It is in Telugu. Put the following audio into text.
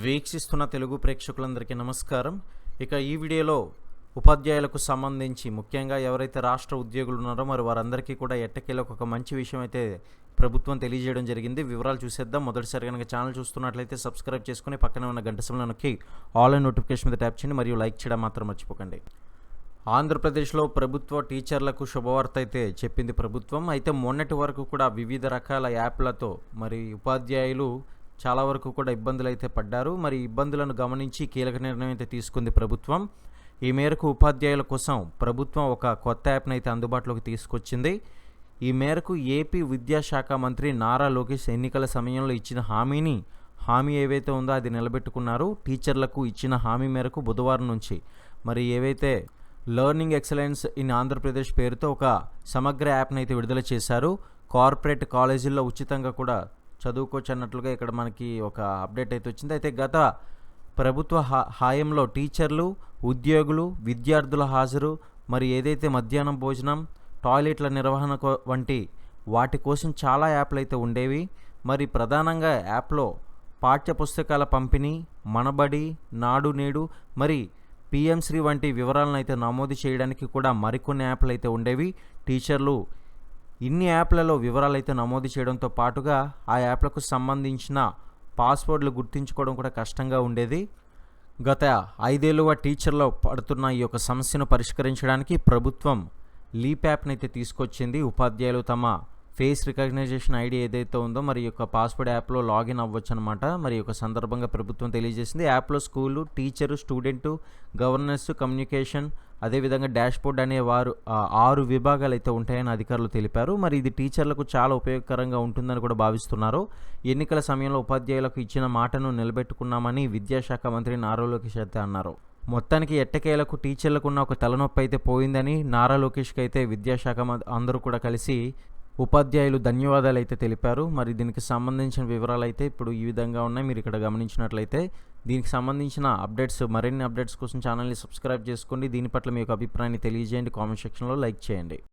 వీక్షిస్తున్న తెలుగు ప్రేక్షకులందరికీ నమస్కారం. ఇక ఈ వీడియోలో ఉపాధ్యాయులకు సంబంధించి ముఖ్యంగా ఎవరైతే రాష్ట్ర ఉద్యోగులు ఉన్నారో మరి వారందరికీ కూడా ఎట్టకేలకు ఒక మంచి విషయం అయితే ప్రభుత్వం తెలియజేయడం జరిగింది. వివరాలు చూసేద్దాం. మొదటిసారి కనుక ఛానల్ చూస్తున్నట్లయితే సబ్స్క్రైబ్ చేసుకుని పక్కనే ఉన్న గంట సమయంలో నొక్కి ఆన్లైన్ నోటిఫికేషన్ మీద ట్యాప్ చేయండి. మరియు లైక్ చేయడం మాత్రం మర్చిపోకండి. ఆంధ్రప్రదేశ్లో ప్రభుత్వ టీచర్లకు శుభవార్త అయితే చెప్పింది ప్రభుత్వం. అయితే మొన్నటి వరకు కూడా వివిధ రకాల యాప్లతో మరి ఉపాధ్యాయులు చాలా వరకు కూడా ఇబ్బందులు అయితే పడ్డారు. మరి ఇబ్బందులను గమనించి కీలక నిర్ణయం అయితే తీసుకుంది ప్రభుత్వం. ఈ మేరకు ఉపాధ్యాయుల కోసం ప్రభుత్వం ఒక కొత్త యాప్ని అయితే అందుబాటులోకి తీసుకొచ్చింది. ఈ మేరకు ఏపీ విద్యాశాఖ మంత్రి నారా లోకేష్ ఎన్నికల సమయంలో ఇచ్చిన హామీని హామీ ఏవైతే ఉందో అది నిలబెట్టుకున్నారు. టీచర్లకు ఇచ్చిన హామీ మేరకు బుధవారం నుంచి మరి ఏవైతే లెర్నింగ్ ఎక్సలెన్స్ ఇన్ ఆంధ్రప్రదేశ్ పేరుతో ఒక సమగ్ర యాప్ని అయితే విడుదల చేశారు. కార్పొరేట్ కాలేజీల్లో ఉచితంగా కూడా చదువుకోవచ్చు అన్నట్లుగా ఇక్కడ మనకి ఒక అప్డేట్ అయితే వచ్చింది. అయితే గత ప్రభుత్వ హా హాయంలో టీచర్లు ఉద్యోగులు విద్యార్థుల హాజరు. మరి ఏదైతే మధ్యాహ్నం భోజనం టాయిలెట్ల నిర్వహణ కో- వంటి వాటి కోసం చాలా యాప్లు అయితే ఉండేవి. మరి ప్రధానంగా యాప్లో పాఠ్య పుస్తకాల పంపిణీ మనబడి నాడు నేడు మరి పిఎంశ్రీ వంటి వివరాలను అయితే నమోదు చేయడానికి కూడా మరికొన్ని యాప్లు అయితే ఉండేవి. టీచర్లు ఇన్ని యాప్లలో వివరాలు అయితే నమోదు చేయడంతో పాటుగా ఆ యాప్లకు సంబంధించిన పాస్వర్డ్లు గుర్తించుకోవడం కూడా కష్టంగా ఉండేది. గత ఐదేళ్ళుగా టీచర్లో పడుతున్న ఈ యొక్క సమస్యను పరిష్కరించడానికి ప్రభుత్వం లీప్ యాప్ని అయితే తీసుకొచ్చింది. ఉపాధ్యాయులు తమ ఫేస్ రికగ్నైజేషన్ ఐడి ఏదైతే ఉందో మరి యొక్క పాస్వర్డ్ యాప్లో లాగిన్ అవ్వచ్చు అనమాట మరి యొక్క సందర్భంగా ప్రభుత్వం తెలియజేసింది. యాప్లో school teacher student governance communication అదేవిధంగా డాష్బోర్డ్ అనే వారు ఆరు విభాగాలు అయితే ఉంటాయని అధికారులు తెలిపారు. మరి ఇది టీచర్లకు చాలా ఉపయోగకరంగా ఉంటుందని కూడా భావిస్తున్నారు. ఎన్నికల సమయంలో ఉపాధ్యాయులకు ఇచ్చిన మాటను నిలబెట్టుకున్నామని విద్యాశాఖ మంత్రి నారా లోకేష్ అయితే అన్నారు. మొత్తానికి ఎట్టకేలకు టీచర్లకు ఉన్న ఒక తలనొప్పి అయితే పోయిందని నారా లోకేష్కి అయితే విద్యాశాఖ అందరూ కూడా కలిసి ఉపాధ్యాయులు ధన్యవాదాలు అయితే తెలిపారు. మరి దీనికి సంబంధించిన వివరాలు అయితే ఇప్పుడు ఈ విధంగా ఉన్నాయి. మీరు ఇక్కడ గమనించినట్లయితే దీనికి సంబంధించిన అప్డేట్స్ మరిన్ని అప్డేట్స్ కోసం ఛానల్ని సబ్స్క్రైబ్ చేసుకోండి. దీని పట్ల మీ యొక్క అభిప్రాయాన్ని తెలియజేయండి. కామెంట్ సెక్షన్లో లైక్ చేయండి.